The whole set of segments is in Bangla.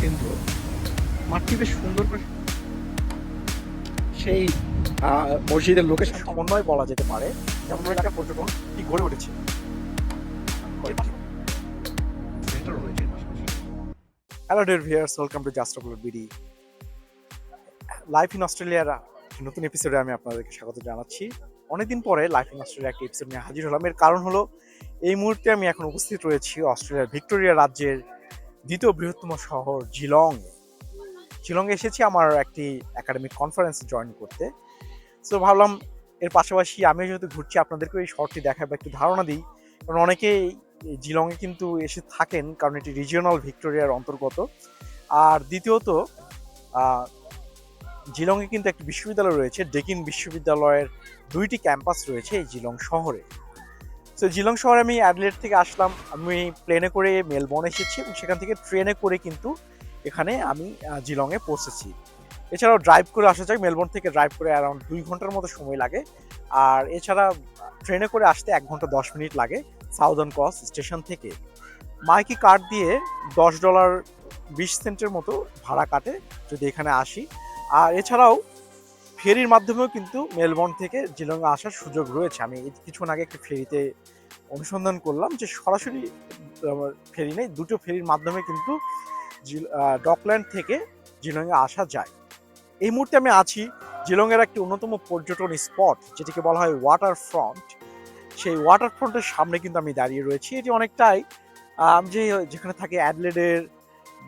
কেন্দ্র মাঠটি বেশ সুন্দর করে সেই মসজিদের লোকেশন সমন্বয় বলা যেতে পারে। যেমন এলাকা পর্যটন কি গড়ে উঠেছে। Hello dear viewers welcome to just of BD life in অস্ট্রেলিয়ার নতুন এপিসোডে আমি আপনাদেরকে স্বাগত জানাচ্ছি। অনেকদিন পরে লাইফ ইন অস্ট্রেলিয়া একটি এপিসোড নিয়ে হাজির হলাম। এর কারণ হলো, এই মুহূর্তে আমি এখন উপস্থিত রয়েছি অস্ট্রেলিয়ার ভিক্টোরিয়া রাজ্যের দ্বিতীয় বৃহত্তম শহর জিলং। জিলং এসেছি আমার একটি একাডেমিক কনফারেন্স জয়েন করতে। সো ভাবলাম এর পাশাপাশি আমি যেহেতু ঘুরছি আপনাদেরকে এই শহরটি দেখাবো একটু ধারণা দিই। কারণ অনেকেই জিলংয়ে কিন্তু এসে থাকেন, কারণ এটি রিজিওনাল ভিক্টোরিয়ার অন্তর্গত। আর দ্বিতীয়ত জিলংয়ে কিন্তু একটি বিশ্ববিদ্যালয় রয়েছে। ডেকিন বিশ্ববিদ্যালয়ের দুইটি ক্যাম্পাস রয়েছে এই জিলং শহরে। তো জিলং শহরে আমি অ্যাডলেট থেকে আসলাম। আমি প্লেনে করে মেলবোর্ন এসেছি সেখান থেকে ট্রেনে করে কিন্তু এখানে আমি জিলংয়ে পৌঁছেছি। এছাড়াও ড্রাইভ করে আসা যায় মেলবোর্ন থেকে ড্রাইভ করে অ্যারাউন্ড দুই ঘণ্টার মতো সময় লাগে। আর এছাড়া ট্রেনে করে আসতে এক ঘণ্টা দশ মিনিট লাগে সাউদার্ন ক্রস স্টেশন থেকে। মাইকি কার্ড দিয়ে দশ ডলার বিশ সেন্টের মতো ভাড়া কাটে যদি এখানে আসি। আর এছাড়াও ফেরির মাধ্যমেও কিন্তু মেলবোর্ন থেকে জিলংয়ে আসার সুযোগ রয়েছে। আমি কিছুক্ষণ আগে একটি ফেরিতে অনুসন্ধান করলাম যে সরাসরি ফেরি নেই, দুটো ফেরির মাধ্যমে কিন্তু ডকল্যান্ড থেকে জিলংয়ে আসা যায়। এই মুহূর্তে আমি আছি জিলংয়ের একটি অন্যতম পর্যটন স্পট, যেটিকে বলা হয় ওয়াটার ফ্রন্ট সেই ওয়াটার ফ্রন্টের সামনে কিন্তু আমি দাঁড়িয়ে রয়েছি। এটি অনেকটাই যে যেখানে থাকে অ্যাডলেডের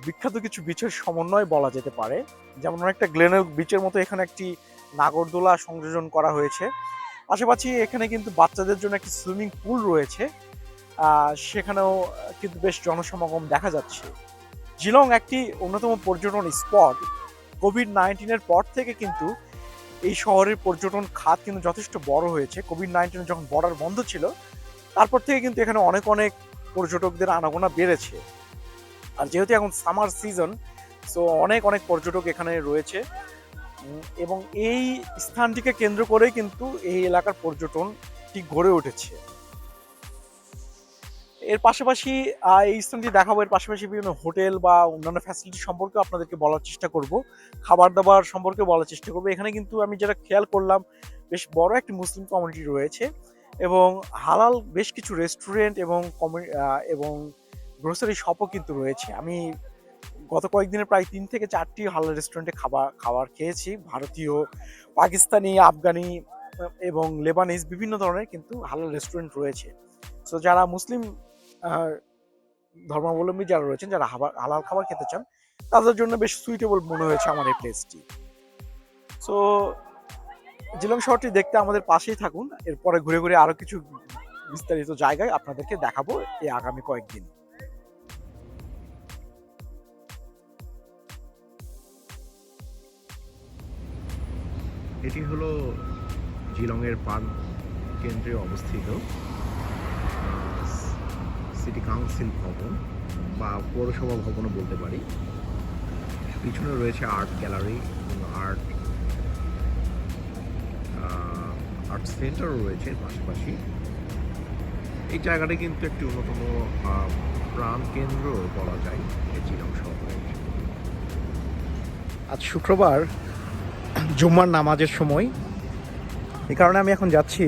বিখ্যাত কিছু বিচের সমন্বয় বলা যেতে পারে। যেমন অনেকটা গ্লেনেল বিচের মতো এখানে একটি নাগরদোলা সংযোজন করা হয়েছে। পাশাপাশি এখানে কিন্তু বাচ্চাদের জন্য একটি সুইমিং পুল রয়েছে। সেখানেও কিন্তু বেশ জনসমাগম দেখা যাচ্ছে। জিলং একটি অন্যতম পর্যটন স্পট। কোভিড নাইন্টিনের পর থেকে কিন্তু এই শহরের পর্যটন খাত কিন্তু যথেষ্ট বড় হয়েছে। কোভিড নাইন্টিনে যখন বর্ডার বন্ধ ছিল, তারপর থেকে কিন্তু এখানে অনেক অনেক পর্যটকদের আনাগোনা বেড়েছে। আর যেহেতু এখন সামার সিজন সো অনেক অনেক পর্যটক এখানে রয়েছে। এবং এই স্থানটিকে কেন্দ্র করে কিন্তু এই এলাকার পর্যটনটি গড়ে উঠেছে। এর পাশাপাশি এই স্থানটি দেখাবো। এর পাশাপাশি বিভিন্ন হোটেল বা অন্যান্য ফ্যাসিলিটি সম্পর্কে আপনাদেরকে বলার চেষ্টা করব। খাবার দাবার সম্পর্কে বলার চেষ্টা করব। এখানে কিন্তু আমি যেটা খেয়াল করলাম, বেশ বড় একটি মুসলিম কমিউনিটি রয়েছে এবং হালাল বেশ কিছু রেস্টুরেন্ট এবং এবং গ্রোসারি শপও কিন্তু রয়েছে। আমি গত কয়েকদিনে প্রায় তিন থেকে চারটি হালাল রেস্টুরেন্টে খাবার খাবার খেয়েছি। ভারতীয়, পাকিস্তানি, আফগানি এবং লেবানিজ বিভিন্ন ধরনের কিন্তু হালাল রেস্টুরেন্ট রয়েছে। সো যারা মুসলিম ধর্মাবলম্বী যারা রয়েছেন, যারা হালাল খাবার খেতে চান, তাদের জন্য বেশ সুইটেবল মনে হয়েছে আমার এই প্লেসটি সো জিলং শহরটি দেখতে আমাদের পাশেই থাকুন। এরপরে ঘুরে ঘুরে আরও কিছু বিস্তারিত জায়গায় আপনাদেরকে দেখাবো এই আগামী কয়েকদিন। এটি হলো জিলংয়ের পার্ক কেন্দ্রে অবস্থিত সিটি কাউন্সিল ভবন বা পৌরসভা ভবনও বলতে পারি। পিছনে রয়েছে আর্ট গ্যালারি এবং আর্ট আর্ট সেন্টারও রয়েছে পাশাপাশি। এই জায়গাটা কিন্তু একটি অন্যতম আহ, প্রাণকেন্দ্র বলা যায় এই জিলং শহরের আজ শুক্রবার জুম্মার নামাজের সময়। এই কারণে আমি এখন যাচ্ছি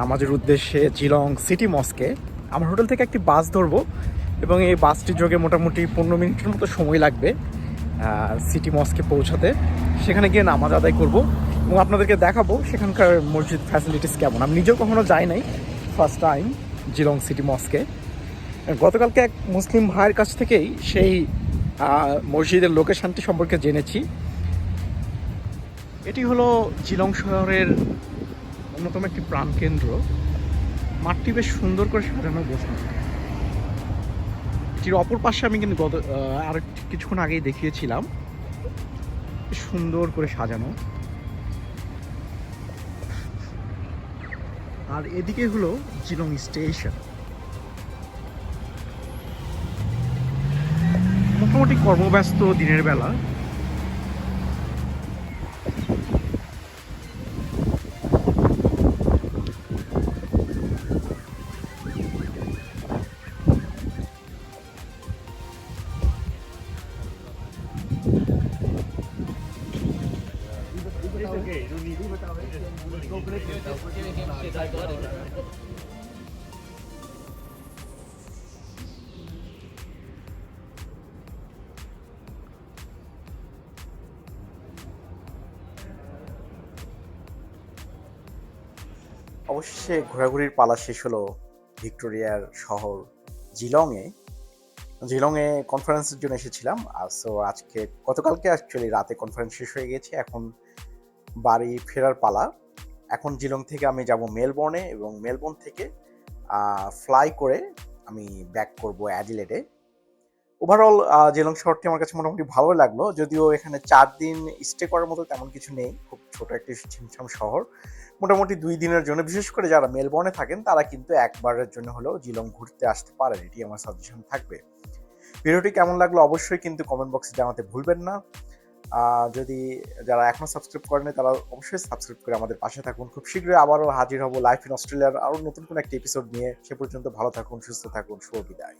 নামাজের উদ্দেশ্যে জিলং সিটি মস্কে। আমার হোটেল থেকে একটি বাস ধরবো এবং এই বাসটির যোগে মোটামুটি পনেরো মিনিটের মতো সময় লাগবে সিটি মস্কে পৌঁছাতে। সেখানে গিয়ে নামাজ আদায় করব এবং আপনাদেরকে দেখাবো সেখানকার মসজিদ ফ্যাসিলিটিস কেমন। আমি নিজেও কখনো যাই নাই ফার্স্ট টাইম জিলং সিটি মস্কে। গতকালকে এক মুসলিম ভাইয়ের কাছ থেকেই সেই মসজিদের লোকেশনটি সম্পর্কে জেনেছি। এটি হলো জিলং শহরের অন্যতম একটি প্রাণকেন্দ্র। মাঠটি বেশ সুন্দর করে সাজানো গোছানো এটির অপর পাশে আমি কিন্তু গত আর কিছুক্ষণ আগেই দেখিয়েছিলাম। সুন্দর করে সাজানো। আর এদিকে হলো জিলং স্টেশন। মোটামুটি কর্মব্যস্ত দিনের বেলা। অবশেষে ঘোরাঘুরির পালা শেষ হলো ভিক্টোরিয়ার শহর জিলংয়ে। জিলংয়ে কনফারেন্সের জন্য এসেছিলাম, আর সো আজকে, গতকালকে অ্যাকচুয়ালি রাতে কনফারেন্স শেষ হয়ে গেছে, এখন বাড়ি ফেরার পালা। এখন জিলং থেকে আমি যাব মেলবোর্নে এবং মেলবোর্ন থেকে ফ্লাই করে আমি ব্যাক করব অ্যাডিলেডে। ওভারঅল জেলং শহরটি আমার কাছে মোটামুটি ভালো লাগল। যদিও এখানে চার দিন স্টে করার মতো তেমন কিছু নেই, খুব ছোট একটি ছিমছাম শহর। মোটামুটি দুই দিনের জন্য, বিশেষ করে যারা মেলবোর্নে থাকেন, তারা কিন্তু একবারের জন্য হলেও জিলং ঘুরতে আসতে পারেন, এটি আমার সাজেশন থাকবে। ভিডিওটি কেমন লাগল অবশ্যই কিন্তু কমেন্ট বক্সে জানাতে ভুলবেন না। যদি যারা এখনও সাবস্ক্রাইব করেনি তারা অবশ্যই সাবস্ক্রাইব করে আমাদের পাশে থাকুন। খুব শীঘ্রই আবারও হাজির হব লাইফ ইন অস্ট্রেলিয়ার আরও নতুন কোনো একটা এপিসোড নিয়ে। সে পর্যন্ত ভালো থাকুন, সুস্থ থাকুন। শুভ বিদায়।